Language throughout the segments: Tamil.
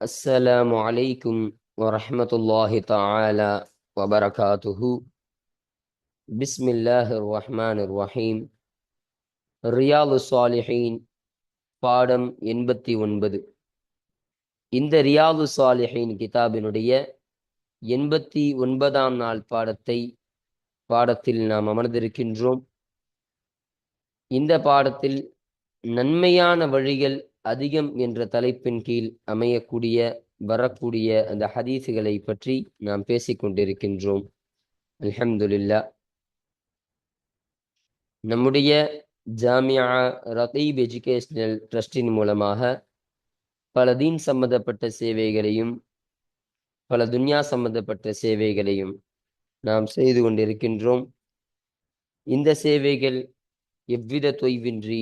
السلام عليكم ورحمة الله تعالى وبركاته بسم الله الرحمن الرحيم ரியாது சாலிஹீன் பாடம் எண்பத்தி ஒன்பது இந்த ரியாது சாலிஹீன் கிதாபினுடைய எண்பத்தி ஒன்பதாம் நாள் பாடத்தை பாடத்தில் நாம் அமர்ந்திருக்கின்றோம் இந்த பாடத்தில் நன்மையான வழிகள் அதிகம் என்ற தலைப்பின் கீழ் அமையக்கூடிய வரக்கூடிய அந்த ஹதீஸுகளை பற்றி நாம் பேசிக் கொண்டிருக்கின்றோம். நம்முடைய ஜாமியா ரகீப் எஜுகேஷனல் ட்ரஸ்டின் மூலமாக பல தீன் சம்பந்தப்பட்ட சேவைகளையும் பல துன்யா சம்பந்தப்பட்ட சேவைகளையும் நாம் செய்து கொண்டிருக்கின்றோம். இந்த சேவைகள் எவ்வித தொய்வின்றி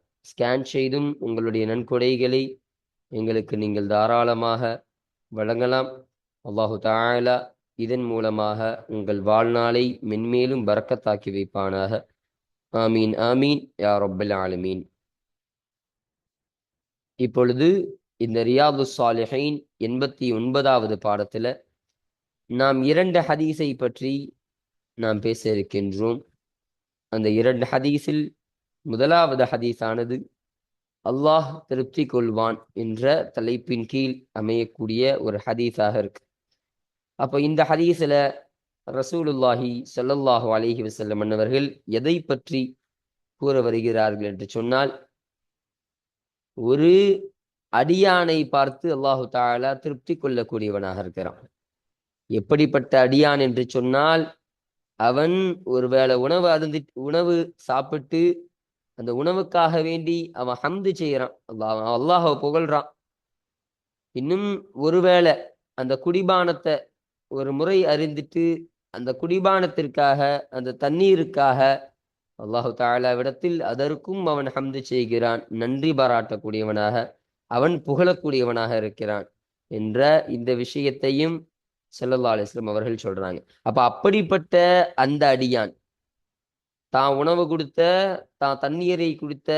ஸ்கேன் செய்தும் உங்களுடைய நன்கொடைகளை எங்களுக்கு நீங்கள் தாராளமாக வழங்கலாம். அல்லாஹு தாயலா இதன் மூலமாக உங்கள் வாழ்நாளை மென்மேலும் பறக்கத்தாக்கி வைப்பானாக. ஆமீன் ஆமீன் யா ரொப்பல் ஆலமீன். இப்பொழுது இந்த ரியாது சாலிஹைன் எண்பத்தி ஒன்பதாவது பாடத்தில் நாம் இரண்டு ஹதீஸை பற்றி நாம் பேச இருக்கின்றோம். அந்த இரண்டு ஹதீஸில் முதலாவது ஹதீஸானது அல்லாஹ் திருப்தி கொள்வான் என்ற தலைப்பின் கீழ் அமையக்கூடிய ஒரு ஹதீஸாக இருக்கு. அப்போ இந்த ஹதீஸில் ரசூலுல்லாஹி சல்லல்லாஹு அலிஹி வசல்லம் அன்னவர்கள் எதை பற்றி கூற வருகிறார்கள் என்று சொன்னால் ஒரு அடியானை பார்த்து அல்லாஹு தாலா திருப்தி கொள்ளக்கூடியவனாக இருக்கிறான். எப்படிப்பட்ட அடியான் என்று சொன்னால் அவன் ஒருவேளை உணவு அருந்தி உணவு சாப்பிட்டு அந்த உணவுக்காக வேண்டி அவன் ஹம்து செய்யறான். அல்லாஹ் அல்லாஹ புகழ்றான். இன்னும் ஒருவேளை அந்த குடிபானத்தை ஒரு முறை அறிந்துட்டு அந்த குடிபானத்திற்காக அந்த தண்ணீருக்காக அல்லாஹு தாலாவிடத்தில் அதற்கும் அவன் ஹம்து செய்கிறான். நன்றி பாராட்டக்கூடியவனாக அவன் புகழக்கூடியவனாக இருக்கிறான் என்ற இந்த விஷயத்தையும் செல்லல்லா அலிஸ்லம் அவர்கள் சொல்றாங்க. அப்ப அப்படிப்பட்ட அந்த அடியான் தான் உணவு கொடுத்த தான் தண்ணீரை கொடுத்த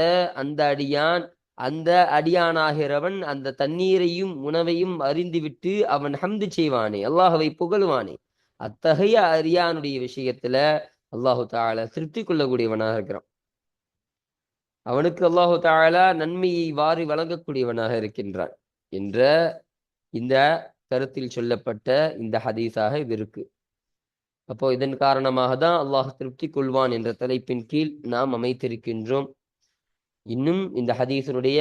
அந்த அடியான் அந்த அடியானாகிறவன் அந்த தண்ணீரையும் உணவையும் அறிந்துவிட்டு அவன் ஹம்து செய்வானே அல்லாஹவை புகழுவானே. அத்தகைய அரியானுடைய விஷயத்துல அல்லாஹு தால திருப்தி கொள்ளக்கூடியவனாக இருக்கிறான். அவனுக்கு அல்லாஹு தாலா நன்மையை வாரி வழங்கக்கூடியவனாக இருக்கின்றான் என்ற இந்த கருத்தில் சொல்லப்பட்ட இந்த ஹதீஸாக இது இருக்கு. அப்போ இதன் காரணமாக தான் அல்லாஹ் திருப்தி கொள்வான் என்ற தலைப்பின் கீழ் நாம் அமைத்திருக்கின்றோம். இன்னும் இந்த ஹதீஸனுடைய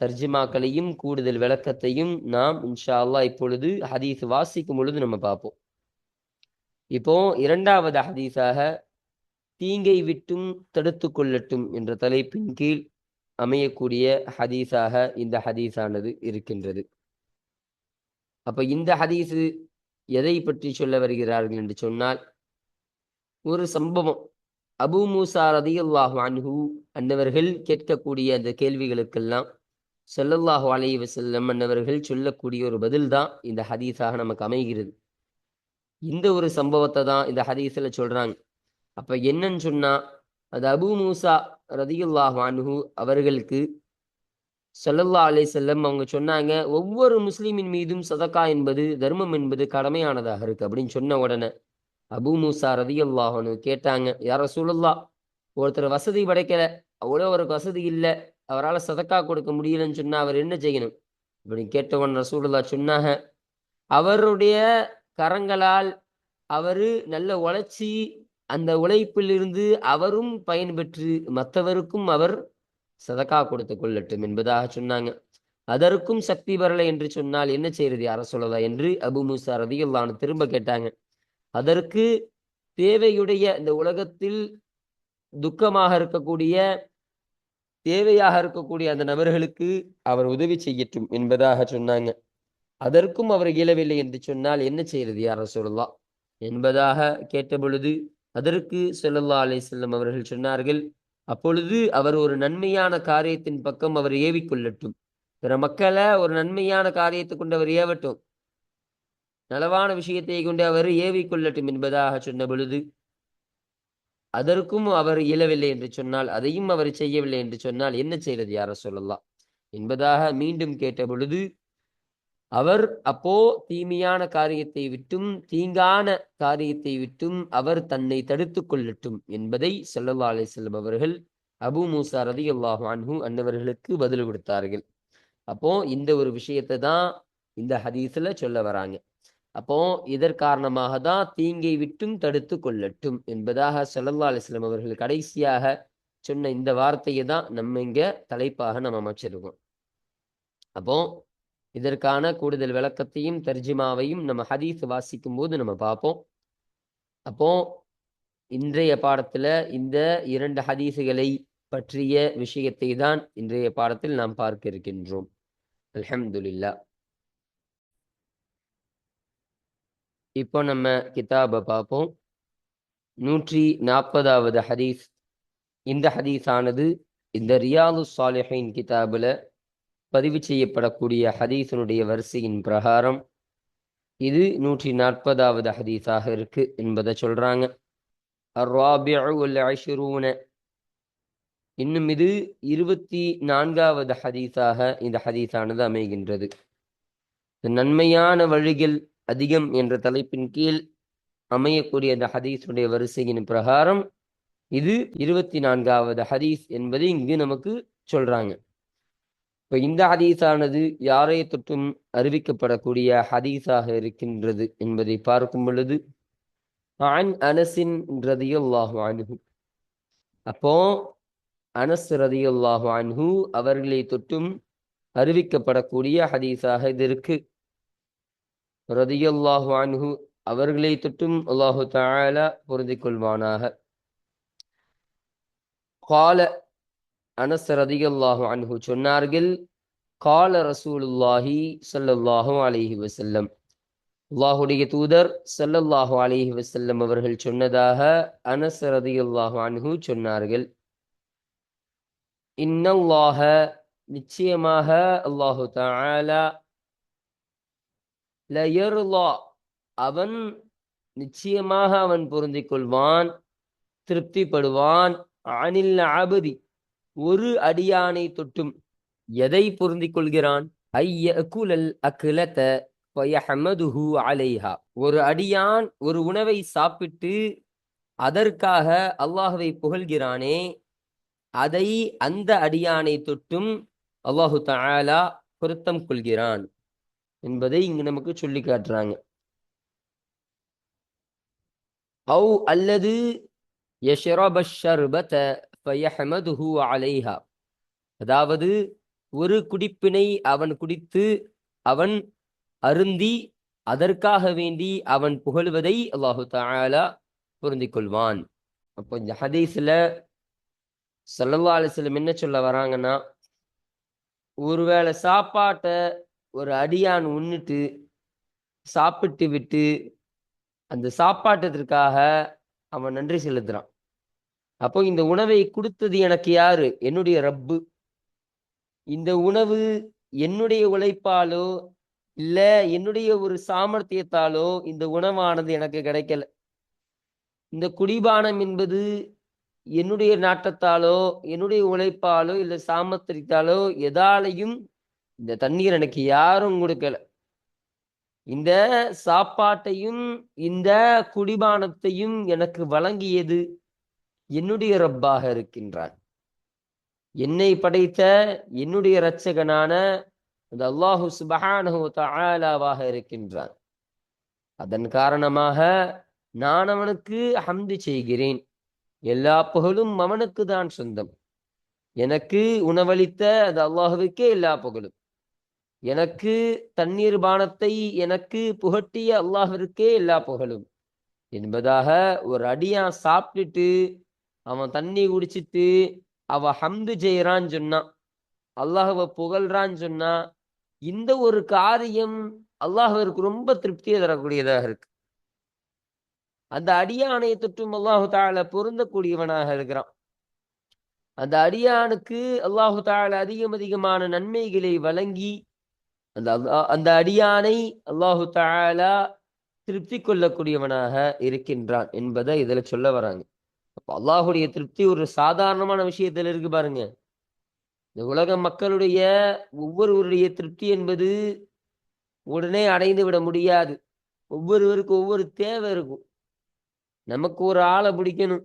தர்ஜிமாக்களையும் கூடுதல் விளக்கத்தையும் நாம் இன்ஷா அல்லா இப்பொழுது ஹதீஸ் வாசிக்கும் பொழுது நம்ம பார்ப்போம். இப்போ இரண்டாவது ஹதீஸாக தீங்கை விட்டும் தடுத்து கொள்ளட்டும் என்ற தலைப்பின் கீழ் அமையக்கூடிய ஹதீஸாக இந்த ஹதீஸானது இருக்கின்றது. அப்ப இந்த ஹதீஸு எதை பற்றி சொல்ல வருகிறார்கள் என்று சொன்னால் ஒரு சம்பவம். அபு மூசா ரதியுல்லாஹ் அன்ஹு அன்னவர்கள் கேட்கக்கூடிய அந்த கேள்விகளுக்கெல்லாம் செல்லல்லாஹு அலை வசல்லம் அன்னவர்கள் சொல்லக்கூடிய ஒரு பதில் தான் இந்த ஹதீஸாக நமக்கு அமைகிறது. இந்த ஒரு சம்பவத்தை தான் இந்த ஹதீஸில் சொல்கிறாங்க அப்போ என்னன்னு சொன்னால் அது அபு மூசா ரதியுல்லாஹ் அன்ஹு அவர்களுக்கு சல்லல்லா அலை செல்லம் அவங்க சொன்னாங்க ஒவ்வொரு முஸ்லீமின் மீதும் சதக்கா என்பது தர்மம் என்பது கடமையானதாக இருக்கு அப்படின்னு சொன்ன உடனே அபு மூசா ரதியுல்லாஹனு கேட்டாங்க யார சூழல்லா ஒருத்தர் வசதி படைக்கல அவ்வளோ அவருக்கு வசதி இல்லை அவரால் சதக்கா கொடுக்க முடியலன்னு சொன்னால் அவர் என்ன செய்யணும்? அப்படின்னு கேட்டவன் ரசூலுல்லா சொன்னாங்க அவருடைய கரங்களால் அவர் நல்ல உழைச்சி அந்த உழைப்பிலிருந்து அவரும் பயன்பெற்று மற்றவருக்கும் அவர் சதக்கா கொடுத்து கொள்ளட்டும் என்பதாக சொன்னாங்க. அதற்கும் சக்தி வரலை என்று சொன்னால் என்ன செய்யறது? அரசுலதா என்று அபு மூசா ரதியுல்லான்னு திரும்ப கேட்டாங்க. அதற்கு தேவையுடைய இந்த உலகத்தில் துக்கமாக இருக்கக்கூடிய தேவையாக இருக்கக்கூடிய அந்த நபர்களுக்கு அவர் உதவி செய்யட்டும் என்பதாக சொன்னாங்க. அதற்கும் அவர் இயலவில்லை என்று சொன்னால் என்ன செய்யறது? யார் சொல்லலாம் என்பதாக கேட்ட பொழுது அதற்கு செல்லல்லா அலைஹி வஸல்லம் அவர்கள் சொன்னார்கள் அப்பொழுது அவர் ஒரு நன்மையான காரியத்தின் பக்கம் அவர் ஏவிக்கொள்ளட்டும். பிற மக்களை ஒரு நன்மையான காரியத்தை கொண்டு அவர் ஏவட்டும். நலவான விஷயத்தை கொண்டு அவர் ஏவிக்கொள்ளட்டும் என்பதாக சொன்ன பொழுது அதற்கும் அவர் இயலவில்லை என்று சொன்னால் அதையும் அவர் செய்யவில்லை என்று சொன்னால் என்ன செய்வது யார சொல்லலாம் என்பதாக மீண்டும் கேட்ட பொழுது அவர் அப்போ தீமையான காரியத்தை விட்டும் தீங்கான காரியத்தை விட்டும் அவர் தன்னை தடுத்து கொள்ளட்டும் என்பதை ஸல்லல்லாஹு அலைஹி வஸல்லம் அவர்கள் அபு மூசா ரதியல்லாஹு அன்ஹு அன்னவர்களுக்கு பதில் கொடுத்தார்கள். அப்போ இந்த ஒரு விஷயத்தை தான் இந்த ஹதீஸ்ல சொல்ல வராங்க. அப்போ இதற் காரணமாக தான் தீங்கை விட்டும் தடுத்து கொள்ளட்டும் என்பதாக ஸல்லல்லாஹு அலைஹி அவர்கள் கடைசியாக சொன்ன இந்த வார்த்தையை தான் நம்ம இங்க தலைப்பாக நம்ம அமைச்சிருக்கோம். அப்போ இதற்கான கூடுதல் விளக்கத்தையும் தர்ஜிமாவையும் நம்ம ஹதீஸ் வாசிக்கும் போது நம்ம பார்ப்போம். அப்போ இன்றைய பாடத்துல இந்த இரண்டு ஹதீஸுகளை பற்றிய விஷயத்தை தான் இன்றைய பாடத்தில் நாம் பார்க்க இருக்கின்றோம். அல்ஹம்துலில்லா. இப்போ நம்ம கிதாபை பார்ப்போம். நூற்றி நாற்பதாவது ஹதீஸ். இந்த ஹதீஸானது இந்த ரியாது சாலிஹின் கிதாபில் பதிவு செய்யப்படக்கூடிய ஹதீஸனுடைய வரிசையின் பிரகாரம் இது நூற்றி நாற்பதாவது ஹதீஸாக இருக்கு என்பதை சொல்றாங்க. இன்னும் இது இருபத்தி நான்காவது ஹதீஸாக இந்த ஹதீஸானது அமைகின்றது. நன்மையான வழிகள் அதிகம் என்ற தலைப்பின் கீழ் அமையக்கூடிய அந்த ஹதீஸுடைய வரிசையின் பிரகாரம் இது இருபத்தி நான்காவது ஹதீஸ் என்பதை இங்கு நமக்கு சொல்றாங்க. இப்போ இந்த ஹதீஸானது யாரை தொற்றும் அறிவிக்கப்படக்கூடிய ஹதீஸாக இருக்கின்றது என்பதை பார்க்கும் பொழுது ஆன் அனசின் ரதியுல்லாஹு அனுகு அப்போ அனஸ் ரதியுல்லாஹு அன்ஹு அவர்களை தொற்றும் அறிவிக்கப்படக்கூடிய ஹதீஸாக இது இருக்கு. ரதியுல்லாஹு அன்ஹு அவர்களை தொற்றும் அல்லாஹு தஆலா பொருந்திக் கொள்வானாக. கால அனஸ் ரதிகல்லாஹு அன்ஹு சொன்னார்கள் கால ரசூலுல்லாஹி சல்லல்லாஹு அலிஹி வசல்லம் அல்லாஹுடைய தூதர் சல்லல்லாஹு அலிஹி வசல்லம் அவர்கள் சொன்னதாக அனஸ் ரதிகல்லாஹு அன்ஹு சொன்னார்கள். இன்னல்லாஹ நிச்சயமாக அல்லாஹு தாலா லயர்லா அவன் நிச்சயமாக அவன் பொருந்திக் கொள்வான் திருப்திப்படுவான். அனில் அபதி ஒரு அடியானை தொட்டும் எதை பொருந்திக் கொள்கிறான் ஒரு அடியான் ஒரு உணவை சாப்பிட்டு அதற்காக அல்லாஹுவை புகழ்கிறானே அதை அந்த அடியானை தொட்டும் அல்லாஹு தாலா பொருத்தம் கொள்கிறான் என்பதை இங்கு நமக்கு சொல்லி காட்டுறாங்க. அவு அல்லது யஷ்ரப ஃபயஹமதுஹு அலைஹா. அதாவது ஒரு குடிப்பினை அவன் குடித்து அவன் அருந்தி அதற்காக வேண்டி அவன் புகழ்வதை அல்லாஹு தாலா புரிந்து கொள்வான் அப்போ இந்த ஹதீஸில் ஸல்லல்லாஹு அலிஸ்லம் என்ன சொல்ல வராங்கன்னா ஒருவேளை சாப்பாட்டை ஒரு அடியான் உண்ணிட்டு சாப்பிட்டு விட்டு அந்த சாப்பாட்டத்திற்காக அவன் நன்றி செலுத்துறான். அப்போ இந்த உணவை கொடுத்தது எனக்கு யாரு? என்னுடைய ரப்பு. இந்த உணவு என்னுடைய உழைப்பாலோ இல்ல என்னுடைய ஒரு சாமர்த்தியத்தாலோ இந்த உணவானது எனக்கு கிடைக்கல. இந்த குடிபானம் என்பது என்னுடைய நாட்டத்தாலோ என்னுடைய உழைப்பாலோ இல்ல சாமர்த்தியத்தாலோ எதாலையும் இந்த தண்ணீர் எனக்கு யாரும் கொடுக்கல. இந்த சாப்பாட்டையும் இந்த குடிபானத்தையும் எனக்கு வழங்கியது என்னுடைய ரப்பாக இருக்கின்றான். என்னை படைத்த என்னுடைய இரட்சகனான அந்த அல்லாஹு சுபஹானஹு தஆலாவாக இருக்கின்றான். அதன் காரணமாக நான் அவனுக்கு ஹம்து செய்கிறேன். எல்லா புகழும் அவனுக்கு தான் சொந்தம். எனக்கு உணவளித்த அது அல்லாஹுவுக்கே எல்லா புகழும். எனக்கு தண்ணீர் பானத்தை எனக்கு புகட்டிய அல்லாஹிற்கே எல்லா புகழும். என்பதாக ஒரு அடியான் சாப்பிட்டுட்டு அவன் தண்ணி குடிச்சிட்டு அவ ஹம்து செய்யறான்னு சொன்னான். அல்லாஹுவை புகழ்றான்னு சொன்னா இந்த ஒரு காரியம் அல்லாஹிற்கு ரொம்ப திருப்தியை தரக்கூடியதாக இருக்கு. அந்த அடியானை தொற்றும் அல்லாஹு தால பொருந்தக்கூடியவனாக இருக்கிறான். அந்த அடியானுக்கு அல்லாஹு தால அதிகம் அதிகமான நன்மைகளை வழங்கி அந்த அந்த அடியானை அல்லாஹு தாலா திருப்தி கொள்ளக்கூடியவனாக இருக்கின்றான் என்பதை இதுல சொல்ல வராங்க. அப்போ அல்லாஹுடைய திருப்தி ஒரு சாதாரணமான விஷயத்துல இருக்கு பாருங்க. இந்த உலக மக்களுடைய ஒவ்வொருவருடைய திருப்தி என்பது உடனே அடைந்து விட முடியாது. ஒவ்வொருவருக்கும் ஒவ்வொரு தேவை இருக்கும். நமக்கு ஒரு ஆளை பிடிக்கணும்.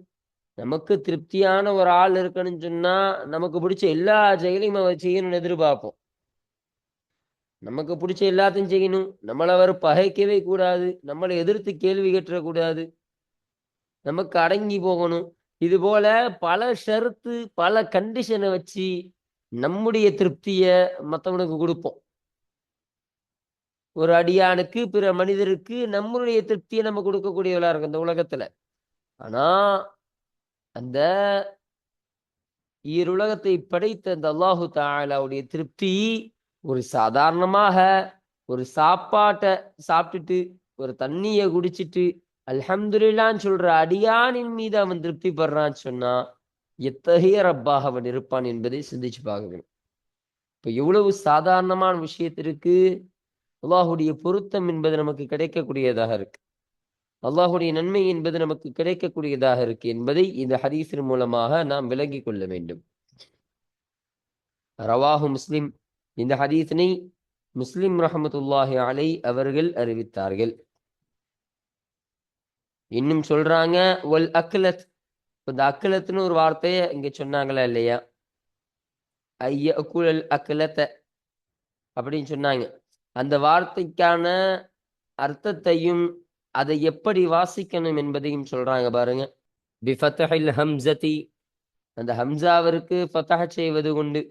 நமக்கு திருப்தியான ஒரு ஆள் இருக்கணும்னு சொன்னா நமக்கு பிடிச்ச எல்லா செயலையும் அவர் செய்யணும்னு எதிர்பார்ப்போம். நமக்கு பிடிச்ச எல்லாத்தையும் செய்யணும். நம்மளை அவர் பகைக்கவே கூடாது. நம்மளை எதிர்த்து கேள்வி கேட்டக்கூடாது நமக்கு அடங்கி போகணும். இது போல பல ஷருத்து பல கண்டிஷனை வச்சு நம்முடைய திருப்தியை மற்றவனுக்கு கொடுப்போம். ஒரு அடியானுக்கு பிற மனிதருக்கு நம்மளுடைய திருப்தியை நம்ம கொடுக்கக்கூடியவளா இருக்கும் இந்த உலகத்துல. ஆனா அந்த ஈருலகத்தை படைத்த அந்த அல்லாஹு தாலாவுடைய திருப்தி ஒரு சாதாரணமாக ஒரு சாப்பாட்டை சாப்பிட்டுட்டு ஒரு தண்ணியை குடிச்சிட்டு அல்ஹம்துல்லான்னு சொல்ற அடியானின் மீது அவன் திருப்தி படுறான்னு சொன்னா எத்தகைய ரப்பாக அவன் இருப்பான் என்பதை சிந்திச்சு பார்க்கணும். இப்ப எவ்வளவு சாதாரணமான விஷயத்திற்கு அல்லாஹுடைய பொருத்தம் என்பது நமக்கு கிடைக்கக்கூடியதாக இருக்கு. அல்லாஹுடைய நன்மை என்பது நமக்கு கிடைக்கக்கூடியதாக இருக்கு என்பதை இந்த ஹரீஸின் மூலமாக நாம் விளங்கி கொள்ள வேண்டும். ரவாஹு முஸ்லிம் இந்த ஹதீஸினை முஸ்லிம் ரஹமத்துல்லாஹி அலை அவர்கள் அறிவித்தார்கள். இன்னும் சொல்றாங்க ஒல் அக்லத். இந்த அக்லத்னு ஒரு வார்த்தையை இங்க சொன்னாங்களா இல்லையா? ஐய அக்குழல் அக்லத்த அப்படின்னு சொன்னாங்க. அந்த வார்த்தைக்கான அர்த்தத்தையும் அதை எப்படி வாசிக்கணும் என்பதையும் சொல்றாங்க பாருங்க. பிஃபத்தஹில் ஹம்சதி. அந்த ஹம்சாவிற்கு ஃபத்தஹ செய்வது உண்டு.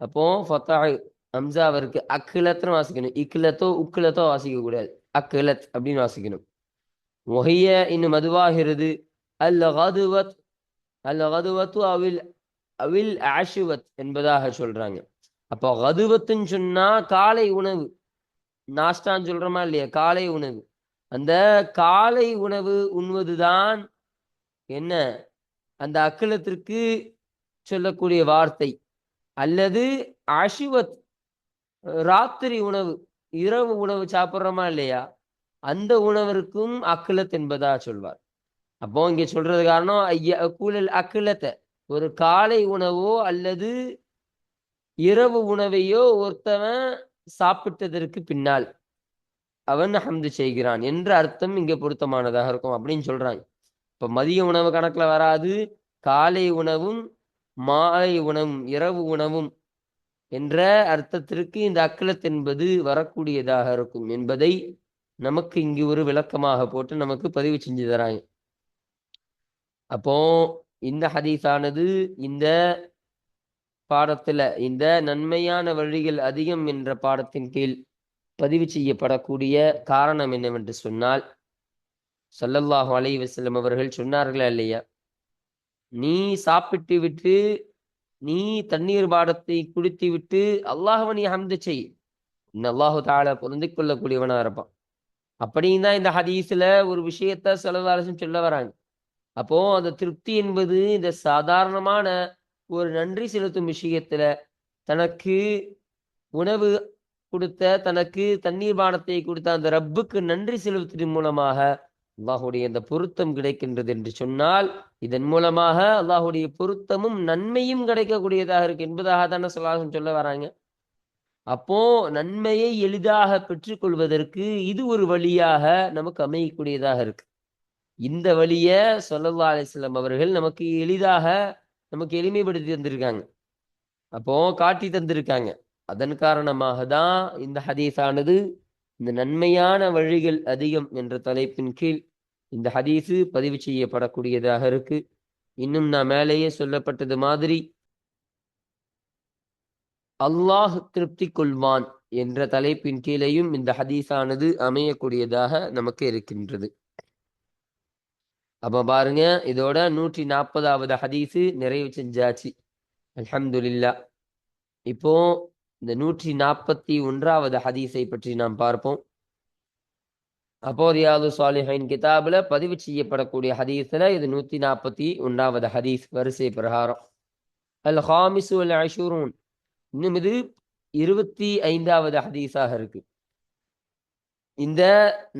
அப்போ ஃபத்தஹ ஹம்சாவிற்கு அக்கிலத்துன்னு வாசிக்கணும். இக்கிலத்தோ உக்கிலத்தோ வாசிக்க கூடாது அக்கிலத் அப்படின்னு வாசிக்கணும். ஒஹிய இன்னும் மதுவாகிறது. அல் கதுவத் அல் கதுவத்து அவில் அவில் ஆஷுவத் என்பதாக சொல்றாங்க. அப்போ கதுவத்துன்னு சொன்னா காலை உணவு. நாஸ்டான்னு சொல்றோமா இல்லையா? காலை உணவு. அந்த காலை உணவு உண்வதுதான் என்ன? அந்த அக்கிலத்திற்கு சொல்லக்கூடிய வார்த்தை. அல்லது அஷுவத் ராத்திரி உணவு இரவு உணவு சாப்பிட்றோமா இல்லையா? அந்த உணவிற்கும் அக்கிலத் என்பதா சொல்வார். அப்போ இங்க சொல்றது காரணம் ஐயா கூழல் அக்கிலத்தை. ஒரு காலை உணவோ அல்லது இரவு உணவையோ ஒருத்தவன் சாப்பிட்டதற்கு பின்னால் அவன் ஹம்து செய்கிறான் என்ற அர்த்தம் இங்க பொருத்தமானதாக இருக்கும் அப்படின்னு சொல்றாங்க. இப்ப மதிய உணவு கணக்குல வராது காலை உணவும் மாலை உணவும் இரவு உணவும் என்ற அர்த்தத்திற்கு இந்த அக்கலத் என்பது வரக்கூடியதாக இருக்கும் என்பதை நமக்கு இங்கு ஒரு விளக்கமாக போட்டு நமக்கு பதிவு செஞ்சு தராங்க. அப்போ இந்த ஹதீஸானது இந்த பாடத்துல இந்த நன்மையான வழிகள் அதிகம் என்ற பாடத்தின் கீழ் பதிவு செய்யப்படக்கூடிய காரணம் என்னவென்று சொன்னால் சொல்லல்லாஹு அலை வசலம் அவர்கள் சொன்னார்களா இல்லையா? நீ சாப்பிட்டு விட்டு நீ தண்ணீர் பாடத்தை குடித்து விட்டு அல்லாஹவன் நீ ஹம்து செய். அல்லாஹு தாழ பொருந்திக் கொள்ளக்கூடியவனா இருப்பான். அப்படின்னு தான் இந்த ஹதீஸ்ல ஒரு விஷயத்த செலவாரசும் சொல்ல வராங்க. அப்போ அந்த திருப்தி என்பது இந்த சாதாரணமான ஒரு நன்றி செலுத்தும் விஷயத்துல தனக்கு உணவு கொடுத்த தனக்கு தண்ணீர் பானத்தை கொடுத்த அந்த ரப்புக்கு நன்றி செலுத்துவதன் மூலமாக அல்லாஹுடைய அந்த பொருத்தம் கிடைக்கின்றது என்று சொன்னால் இதன் மூலமாக அல்லாஹுடைய பொருத்தமும் நன்மையும் கிடைக்கக்கூடியதாக இருக்கு என்பதாக தானே சொல்லாசம் சொல்ல வராங்க. அப்போ நன்மையை எளிதாக பெற்றுக்கொள்வதற்கு இது ஒரு வழியாக நமக்கு அமையக்கூடியதாக இருக்கு. இந்த வழிய சொல்லல்லா அலிஸ்லாம் அவர்கள் நமக்கு எளிதாக நமக்கு எளிமைப்படுத்தி தந்திருக்காங்க. அப்போ காட்டி தந்திருக்காங்க. அதன் காரணமாக தான் இந்த ஹதீஸானது இந்த நன்மையான வழிகள் அதிகம் என்ற தலைப்பின் கீழ் இந்த ஹதீஸு பதிவு செய்யப்படக்கூடியதாக இருக்கு. இன்னும் நான் மேலேயே சொல்லப்பட்டது மாதிரி அல்லாஹ் திருப்தி கொள்வான் என்ற தலைப்பின் கீழேயும் இந்த ஹதீஸானது அமையக்கூடியதாக நமக்கு இருக்கின்றது. அப்ப பாருங்க இதோட நூற்றி நாற்பதாவது ஹதீஸு நிறைவு செஞ்சாச்சு. அலமதுல்லா இப்போ இந்த நூற்றி நாற்பத்தி ஒன்றாவது ஹதீஸை பற்றி நாம் பார்ப்போம். அப்போ ரியாது சாலிஹின் கிதாபில் பதிவு செய்யப்படக்கூடிய ஹதீஸில் இது நூற்றி நாற்பத்தி ஒன்றாவது ஹதீஸ் வரிசை பிரகாரம். அல் ஹாமிசு அல் அஷூரூன் இன்னும் இது இருபத்தி ஐந்தாவது ஹதீஸாக இருக்கு. இந்த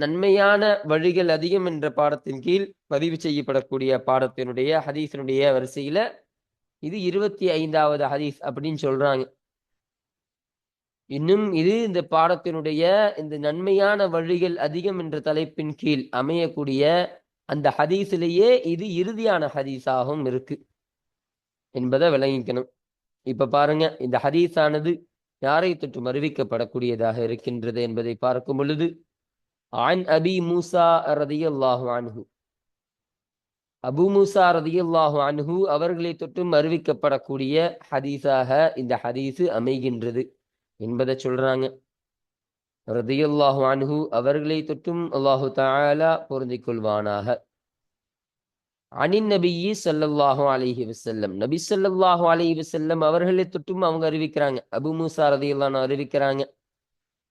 நன்மையான வழிகள் அதிகம் என்ற பாடத்தின் கீழ் பதிவு செய்யப்படக்கூடிய பாடத்தினுடைய ஹதீஸினுடைய வரிசையில இது இருபத்தி ஐந்தாவது ஹதீஸ் அப்படின்னு சொல்றாங்க. இன்னும் இது இந்த பாடத்தினுடைய இந்த நன்மையான வழிகள் அதிகம் என்ற தலைப்பின் கீழ் அமையக்கூடிய அந்த ஹதீஸிலேயே இது இறுதியான ஹதீஸாகவும் இருக்கு என்பதை விளங்கிக்கணும். இப்ப பாருங்க இந்த ஹதீஸானது யாரை தொற்றும் அறிவிக்கப்படக்கூடியதாக இருக்கின்றது என்பதை பார்க்கும் பொழுது ஆன் அபி மூசா ரதியல்லாஹு அன்ஹு. அபு மூசா ரதியல்லாஹு அன்ஹு அவர்களை தொற்றும் அறிவிக்கப்படக்கூடிய ஹதீஸாக இந்த ஹதீஸு அமைகின்றது என்பதை சொல்றாங்க. ரதியல்லாஹு அன்ஹு அவர்களை தொற்றும் அல்லாஹு தாலா பொருந்திக் கொள்வானாக. அனின் நபியி சல்லல்லாஹு அலிஹி வசல்லம் நபி சல்லல்லாஹு அலிஹி வசல்லம் அவர்களை தொட்டும் அவங்க அறிவிக்கிறாங்க. அபு மூசா ரதியுல்லான் அறிவிக்கிறாங்க.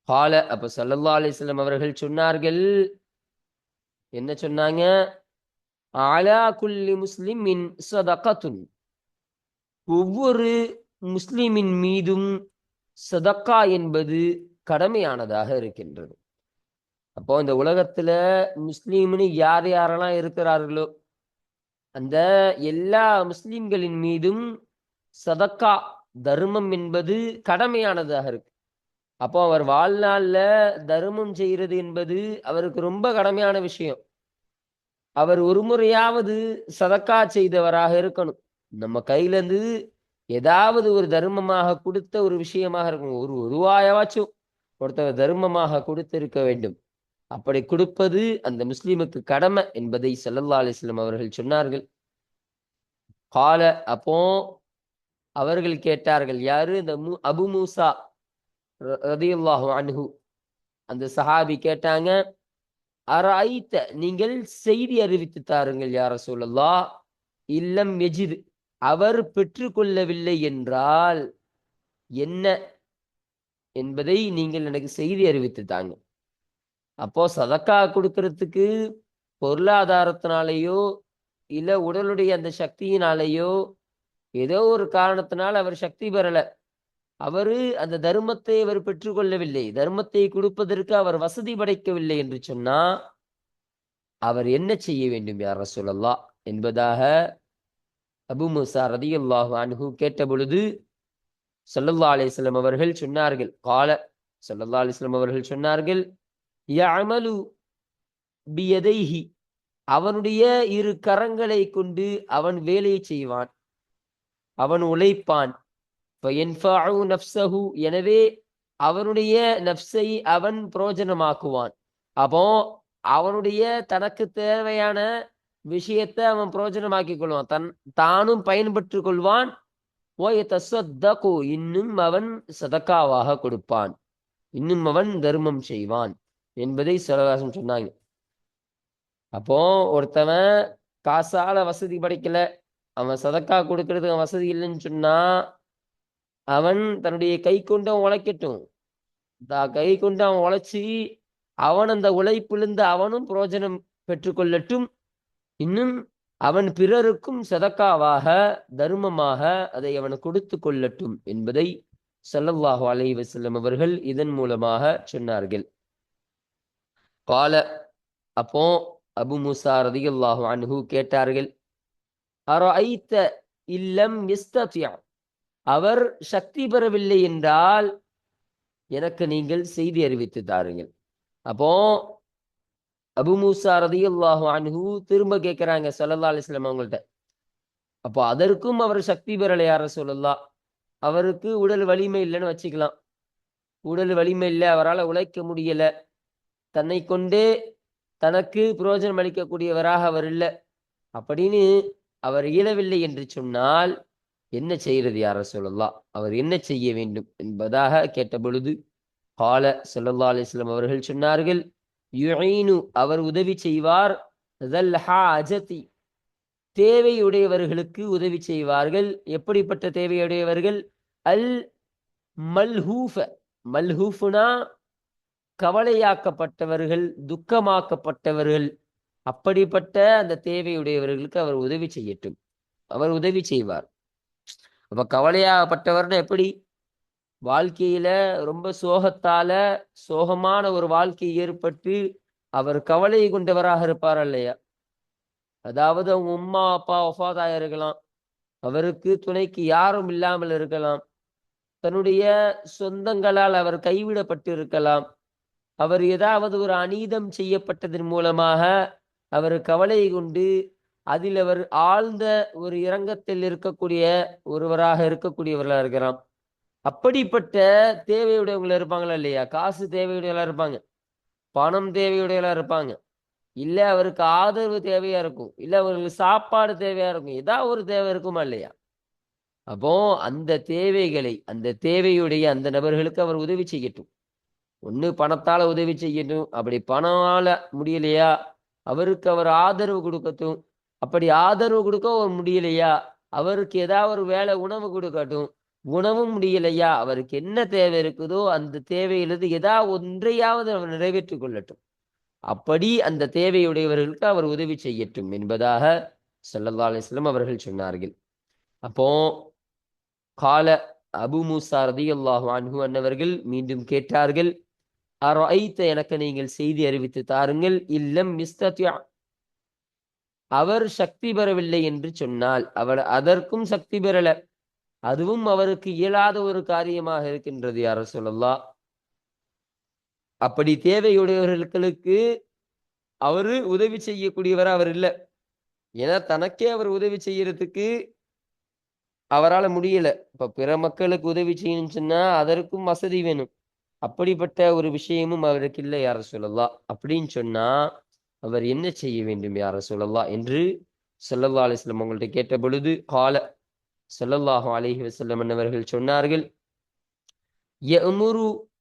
கால அப்ப சல்லல்லா அலிஸ்லம் அவர்கள் சொன்னார்கள். என்ன சொன்னாங்க? அலா குல்லி முஸ்லிமின் சதகத்துன் ஒவ்வொரு முஸ்லிமின் மீதும் சதக்கா என்பது கடமையானதாக இருக்கின்றது. அப்போ இந்த உலகத்துல முஸ்லீம்னு யார் யாரெல்லாம் இருக்கிறார்களோ அந்த எல்லா முஸ்லிம்களின் மீதும் சதக்கா தர்மம் என்பது கடமையானதாக இருக்கு. அப்போ அவர் வாழ்நாளில் தர்மம் செய்கிறது என்பது அவருக்கு ரொம்ப கடமையான விஷயம். அவர் ஒரு முறையாவது சதக்கா செய்தவராக இருக்கணும். நம்ம கையிலேருந்து ஏதாவது ஒரு தர்மமாக கொடுத்த ஒரு விஷயமாக இருக்கும் ஒரு உருவாயவாச்சும் ஒருத்தவர் தர்மமாக கொடுத்திருக்க வேண்டும். அப்படி கொடுப்பது அந்த முஸ்லீமுக்கு கடமை என்பதை சல்லல்லா அலிஸ்லம் அவர்கள் சொன்னார்கள். கால அப்போ அவர்கள் கேட்டார்கள் யாரு? இந்த மு அபு மூசா ரதியுல்லாஹு அன்ஹு. அந்த சஹாபி கேட்டாங்க அரைத்த நீங்கள் செய்தி அறிவித்து தாருங்கள் யார சொல்லலா இல்லம் எஜிது அவர் பெற்றுக்கொள்ளவில்லை என்றால் என்ன? என்பதை நீங்கள் எனக்கு செய்தி அறிவித்து தாங்க. அப்போ சதக்கா கொடுக்கறதுக்கு பொருளாதாரத்தினாலேயோ இல்ல உடலுடைய அந்த சக்தியினாலேயோ ஏதோ ஒரு காரணத்தினால் அவர் சக்தி பெறலை. அவரு அந்த தர்மத்தை அவர் பெற்றுக்கொள்ளவில்லை. தர்மத்தை கொடுப்பதற்கு அவர் வசதி படைக்கவில்லை என்று சொன்னா அவர் என்ன செய்ய வேண்டும் யார் ரசூலல்லா? என்பதாக அபு முசா ரதியுல்லாஹு அன்ஹு கேட்ட பொழுது சல்லல்லா அலிஸ்லாம் அவர்கள் சொன்னார்கள். கால சல்லல்லா அலிஸ்லாம் அவர்கள் சொன்னார்கள் யமலு பியதைஹி. அவனுடைய இரு கரங்களை கொண்டு அவன் வேலையை செய்வான். அவன் உழைப்பான். நப்சஹு எனவே அவனுடைய நப்சை அவன் புரோஜனமாக்குவான். அப்போ அவனுடைய தனக்கு தேவையான விஷயத்தை அவன் புரோஜனமாக்கி கொள்வான். தன் தானும் பயன்பெற்று கொள்வான். ஓய தஸ்வத்தகு இன்னும் அவன் சதக்காவாக கொடுப்பான். இன்னும் அவன் தர்மம் செய்வான். என்பதை சிலவாசம் சொன்னாங்க. அப்போ ஒருத்தவன் காசால வசதி படைக்கல அவன் சதக்கா கொடுக்கறதுக்கு வசதி இல்லைன்னு சொன்னா அவன் தன்னுடைய கை கொண்டு அவன் உழைக்கட்டும். கை கொண்டு அவன் உழைச்சி அவன் அந்த உழைப்பிலிருந்து அவனும் புரோஜனம் பெற்றுக்கொள்ளட்டும் இன்னும் அவன் பிறருக்கும் சதக்காவாக தர்மமாக அதை அவன் கொடுத்து கொள்ளட்டும் என்பதை சல்லல்லாஹு அலைவசல்லம் அவர்கள் இதன் மூலமாக சொன்னார்கள். கால அப்போ அபு முசா ரதியுல்லாஹு அன்ஹு கேட்டார்கள் அரைத்த இல்லம் அவர் சக்தி பெறவில்லை என்றால் எனக்கு நீங்கள் செய்தி அறிவித்து தாருங்கள். அப்போ அபு மூசா ரதியுல்லாஹு அன்ஹு திரும்ப கேட்கிறாங்க சொல்லல்லா அலிஸ்லாம் அவங்கள்ட்ட. அப்போ அதற்கும் அவர் சக்தி பெறலை யார சொல்லலாம் அவருக்கு உடல் வலிமை இல்லைன்னு வச்சுக்கலாம். உடல் வலிமை இல்லை அவரால் உழைக்க முடியலை. தன்னை கொண்டே தனக்கு புரோஜனம் அளிக்கக்கூடியவராக அவர் இல்லை. அப்படின்னு அவர் இயலவில்லை என்று சொன்னால் என்ன செய்யறது யார சொல்லலாம் அவர் என்ன செய்ய வேண்டும் என்பதாக கேட்டபொழுது கால சொல்லல்லா அலிஸ்லாம் அவர்கள் சொன்னார்கள் யுஐனு அவர் உதவி செய்வார் அஜதி தேவையுடையவர்களுக்கு உதவி செய்வார்கள். எப்படிப்பட்ட தேவையுடையவர்கள்? அல் மல்ஹூஃப மல்ஹூஃபுனா கவலையாக்கப்பட்டவர்கள் துக்கமாக்கப்பட்டவர்கள் அப்படிப்பட்ட அந்த தேவையுடையவர்களுக்கு அவர் உதவி செய்யட்டும். அவர் உதவி செய்வார். அப்ப கவலையாகப்பட்டவர்னா எப்படி? வாழ்க்கையில ரொம்ப சோகத்தால சோகமான ஒரு வாழ்க்கை ஏற்பட்டு அவர் கவலை கொண்டவராக இருப்பார் இல்லையா? அதாவது அவங்க உம்மா அப்பா ஒஃபாதாக இருக்கலாம் அவருக்கு துணைக்கு யாரும் இல்லாமல் இருக்கலாம். தன்னுடைய சொந்தங்களால் அவர் கைவிடப்பட்டு இருக்கலாம் அவர் ஏதாவது ஒரு அநீதம் செய்யப்பட்டதன் மூலமாக அவர் கவலை கொண்டு அதில் அவர் ஆழ்ந்த ஒரு இரங்கத்தில் இருக்கக்கூடிய ஒருவராக இருக்கக்கூடியவர்களாக இருக்கிறான் அப்படிப்பட்ட தேவையுடையவங்கள இருப்பாங்களா இல்லையா? காசு தேவையுடையவங்களா இருப்பாங்க. பணம் தேவையுடையவங்களா இருப்பாங்க. இல்லை அவருக்கு ஆதரவு தேவையா இருக்கும். இல்லை அவருக்கு சாப்பாடு தேவையா இருக்கும். ஏதாவது ஒரு தேவை இருக்குமா இல்லையா? அப்போ அந்த தேவைகளை அந்த தேவையுடைய அந்த நபர்களுக்கு அவர் உதவி செய்யட்டும். ஒன்று பணத்தால் உதவி செய்யட்டும். அப்படி பணமால முடியலையா? அவருக்கு அவர் ஆதரவு கொடுக்கட்டும். அப்படி ஆதரவு கொடுக்க முடியலையா? அவருக்கு ஏதாவது ஒரு வேலை உணவு கொடுக்கட்டும். உணவும் முடியலையா? அவருக்கு என்ன தேவை இருக்குதோ அந்த தேவையிலிருந்து ஏதாவது ஒன்றையாவது அவர் நிறைவேற்றி கொள்ளட்டும். அப்படி அந்த தேவையுடையவர்களுக்கு அவர் உதவி செய்யட்டும் என்பதாக சல்லல்லா அலைஹி அவர்கள் சொன்னார்கள். அப்போ கால அபு மூசா ரதியல்லாஹு அன்ஹு அன்னவர்கள் மீண்டும் கேட்டார்கள். அரைத்த எனக்கு நீங்கள் செய்தி அறிவித்து தாருங்கள். இல்லம் மிஸ்தத்யா. அவர் சக்தி பெறவில்லை என்று சொன்னால் அவர் அதற்கும் சக்தி பெறல. அதுவும் அவருக்கு இயலாத ஒரு காரியமாக இருக்கின்றது யார சொல்லலாம் அப்படி தேவையுடையவர்களுக்கு அவரு உதவி செய்யக்கூடியவர் அவர் இல்லை. ஏன்னா தனக்கே அவர் உதவி செய்யறதுக்கு அவரால் முடியல. இப்ப பிற மக்களுக்கு உதவி செய்யணும்னு சொன்னா அதற்கும் வசதி வேணும். அப்படிப்பட்ட ஒரு விஷயமும் அவருக்கு இல்லை யார சொல்லலாம் அப்படின்னு சொன்னா அவர் என்ன செய்ய வேண்டும் யார சொல்லலாம் என்று சொல்லல்லா அலிஸ்லம் உங்கள்கிட்ட கேட்ட பொழுது கால சொல்லல்லாஹு அலிஹி வசல்லம் அவர்கள் சொன்னார்கள்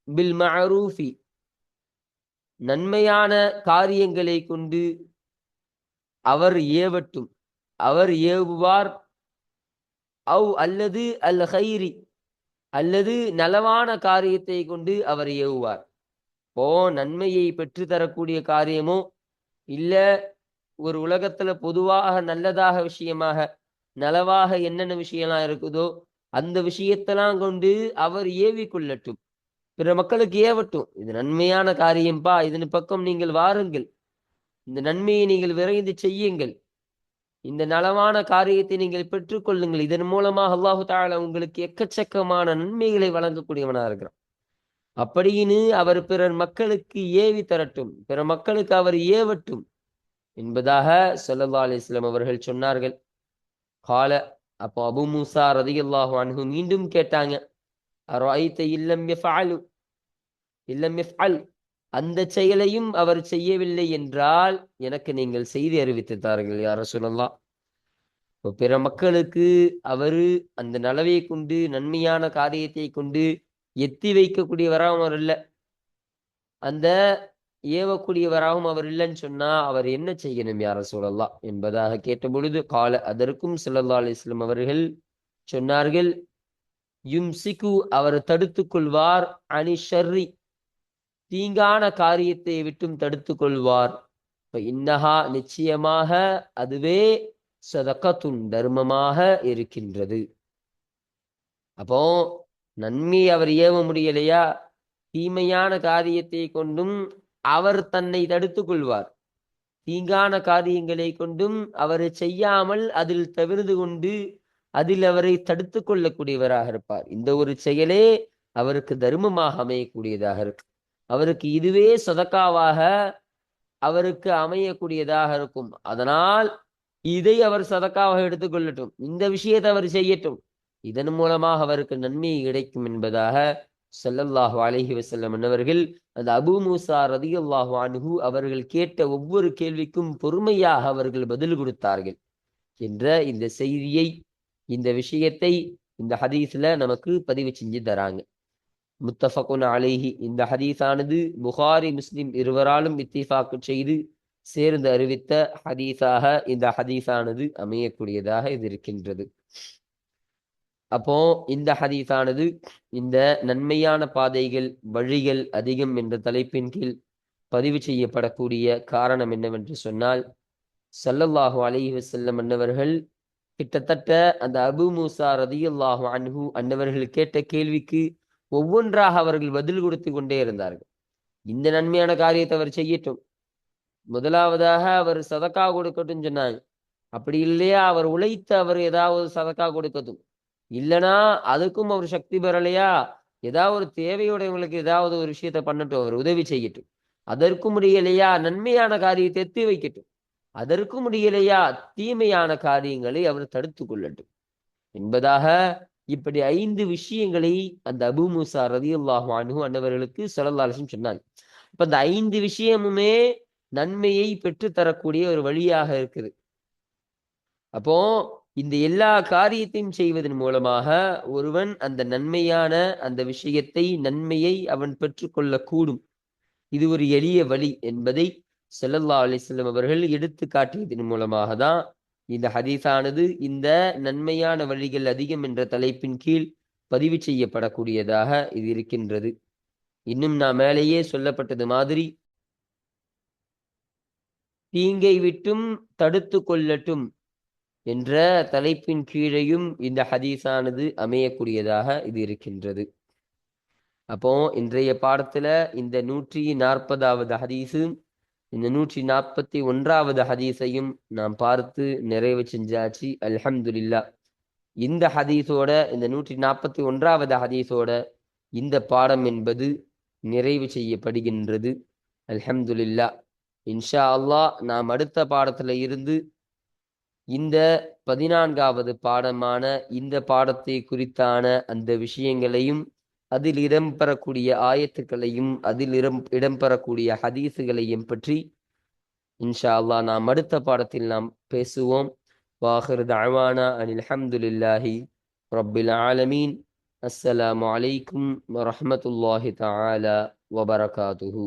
பில் மஅரூஃபி நன்மையான காரியங்களை கொண்டு அவர் ஏவட்டும் அவர் ஏவுவார் அவ் அல்லது அல் ஹைரி அல்லது நலவான காரியத்தை கொண்டு அவர் ஏவுவார். இப்போ நன்மையை பெற்று தரக்கூடிய காரியமோ இல்ல ஒரு உலகத்துல பொதுவாக நல்லதாக விஷயமாக நலவாக என்னென்ன விஷயம்லாம் இருக்குதோ அந்த விஷயத்தெல்லாம் கொண்டு அவர் ஏவி கொள்ளட்டும் பிற மக்களுக்கு ஏவட்டும். இது நன்மையான காரியம்பா. இதன் பக்கம் நீங்கள் வாருங்கள். இந்த நன்மையை நீங்கள் விரைந்து செய்யுங்கள். இந்த நலமான காரியத்தை நீங்கள் பெற்றுக்கொள்ளுங்கள். இதன் மூலமாக அல்லாஹு தாலா உங்களுக்கு எக்கச்சக்கமான நன்மைகளை வழங்கக்கூடியவனாக இருக்கிறான். அப்படின்னு அவர் பிறர் மக்களுக்கு ஏவி தரட்டும். பிற மக்களுக்கு அவர் ஏவட்டும். என்பதாக ஸல்லல்லாஹு அலைஹி அவர்கள் சொன்னார்கள். கால அப்போ அபு மூசா ரதியல்லாஹு அன்ஹு மீண்டும் கேட்டாங்க. அரைத்த இல்லம் யஃஅலு? இல்லம் யஃஅல்? அந்த செயலையும் அவர் செய்யவில்லை என்றால் எனக்கு நீங்கள் செய்தி அறிவித்து தாருங்கள் யார சொல்லலாம் இப்போ பிற மக்களுக்கு அவர் அந்த நலவை கொண்டு நன்மையான காரியத்தை கொண்டு எத்தி வைக்கக்கூடியவராகவும் அவர் இல்லை. அந்த ஏவக்கூடியவராகவும் அவர் இல்லைன்னு சொன்னா அவர் என்ன செய்யணும் யார சொல்லலாம் என்பதாக கேட்ட பொழுது கால அதற்கும் ஸல்லல்லாஹு அலிஸ்லம் அவர்கள் சொன்னார்கள் யும்சிகு அவர் தடுத்துக் கொள்வார் அனி ஷர்ரி தீங்கான காரியத்தை விட்டும் தடுத்துக் கொள்வார் இப்ப இன்னஹா நிச்சயமாக அதுவே சதக்கத்துன் தர்மமாக இருக்கின்றது. அப்போ நன்மை அவர் ஏவ முடியலையா? தீமையான காரியத்தை கொண்டும் அவர் தன்னை தடுத்துக் கொள்வார் தீங்கான காரியங்களை கொண்டும் அவர் செய்யாமல் அதில் தவிர்த்து கொண்டு அதில் அவரை தடுத்து கொள்ளக்கூடியவராக இருப்பார். இந்த ஒரு செயலே அவருக்கு தர்மமாக அமையக்கூடியதாக இருக்கு. அவருக்கு இதுவே சதக்காவாக அவருக்கு அமையக்கூடியதாக இருக்கும். அதனால் இதை அவர் சதக்காவாக எடுத்துக்கொள்ளட்டும் இந்த விஷயத்தை அவர் செய்யட்டும். இதன் மூலமாக அவருக்கு நன்மை கிடைக்கும் என்பதாக சொல்லல்லாஹு அலஹி வசல்லம் என்னவர்கள் அந்த அபு மூசா ரதியல்லாஹு அனுகு அவர்கள் கேட்ட ஒவ்வொரு கேள்விக்கும் பொறுமையாக அவர்கள் பதில் கொடுத்தார்கள் என்ற இந்த செய்தியை இந்த விஷயத்தை இந்த ஹதீஸ்ல நமக்கு பதிவு செஞ்சு தராங்க. முத்தஃபகுன் அலைஹி. இந்த ஹதீஸானது புகாரி முஸ்லிம் இருவராலும் இத்திஃபாக்கு செய்து சேர்ந்து அறிவித்த ஹதீஸாக இந்த ஹதீஸானது அமையக்கூடியதாக இது இருக்கின்றது. அப்போ இந்த ஹதீஸானது இந்த நன்மையான பாதைகள் வழிகள் அதிகம் என்ற தலைப்பின் கீழ் பதிவு செய்யப்படக்கூடிய காரணம் என்னவென்று சொன்னால் சல்லல்லாஹு அலைஹி வசல்லம் அன்னவர்கள் கிட்டத்தட்ட அந்த அபு மூசா ரதியுல்லாஹு அன்ஹு அன்னவர்கள் கேட்ட கேள்விக்கு ஒவ்வொன்றாக அவர்கள் பதில் கொடுத்து கொண்டே இருந்தார்கள். இந்த நன்மையான காரியத்தை அவர் செய்யட்டும். முதலாவதாக அவர் சதக்கா கொடுக்கட்டும் சொன்னாங்க அப்படி இல்லையா? அவர் உழைத்து அவர் ஏதாவது சதக்கா கொடுக்கட்டும். இல்லைனா அதுக்கும் அவர் சக்தி பெறலையா? ஏதாவது ஒரு தேவையுடையவங்களுக்கு ஏதாவது ஒரு விஷயத்த பண்ணட்டும். அவர் உதவி செய்யட்டும். அதற்கும் முடியலையா நன்மையான காரியத்தை எத்தி வைக்கட்டும். அதற்கும் முடியலையா தீமையான காரியங்களை அவர் தடுத்து கொள்ளட்டும். என்பதாக இப்படி ஐந்து விஷயங்களை அந்த அபு மூசா ரதி அல்லாஹ் அன்னவர்களுக்கு சொல்லலாலும் சொன்னாங்க. இப்ப அந்த ஐந்து விஷயமுமே நன்மையை பெற்று தரக்கூடிய ஒரு வழியாக இருக்குது. அப்போ இந்த எல்லா காரியத்தையும் செய்வதன் மூலமாக ஒருவன் அந்த நன்மையான அந்த விஷயத்தை நன்மையை அவன் பெற்றுக்கொள்ள கூடும் இது ஒரு எளிய வழி என்பதை செல்லல்லா அலிஸ்லம் அவர்கள் எடுத்து காட்டியதன் மூலமாக தான் இந்த ஹதீஸானது இந்த நன்மையான வழிகள் அதிகம் என்ற தலைப்பின் கீழ் பதிவு செய்யப்படக்கூடியதாக இது இருக்கின்றது. இன்னும் நான் மேலேயே சொல்லப்பட்டது மாதிரி தீங்கை விட்டும் தடுத்து கொள்ளட்டும் என்ற தலைப்பின் கீழையும் இந்த ஹதீஸானது அமையக்கூடியதாக இது இருக்கின்றது. அப்போ இன்றைய பாடத்துல இந்த நூற்றி நாற்பதாவது ஹதீஸும் இந்த நூற்றி நாற்பத்தி ஒன்றாவது ஹதீஸையும் நாம் பார்த்து நிறைவு செஞ்சாச்சு. அல்ஹம்துல்லா இந்த ஹதீஸோட இந்த நூற்றி நாற்பத்தி ஒன்றாவது ஹதீஸோட இந்த பாடம் என்பது நிறைவு செய்யப்படுகின்றது. அல்ஹம்துல்லா இன்ஷா அல்லாஹ் நாம் அடுத்த பாடத்துல இருந்து இந்த பதினான்காவது பாடமான இந்த பாடத்தை குறித்தான அந்த விஷயங்களையும் அதில் இடம்பெறக்கூடிய ஆயத்துக்களையும் அதில் இடம் இடம்பெறக்கூடிய ஹதீஸுகளையும் பற்றி இன்ஷா அல்லா நாம் அடுத்த பாடத்தில் நாம் பேசுவோம். வாஹிர் தஅவானா அனில் ஹம்துலில்லாஹி ரப்பில் ஆலமீன். அஸ்ஸலாமு அலைக்கும் வரஹ்மத்துல்லாஹி தாலா வபரகாத்துஹு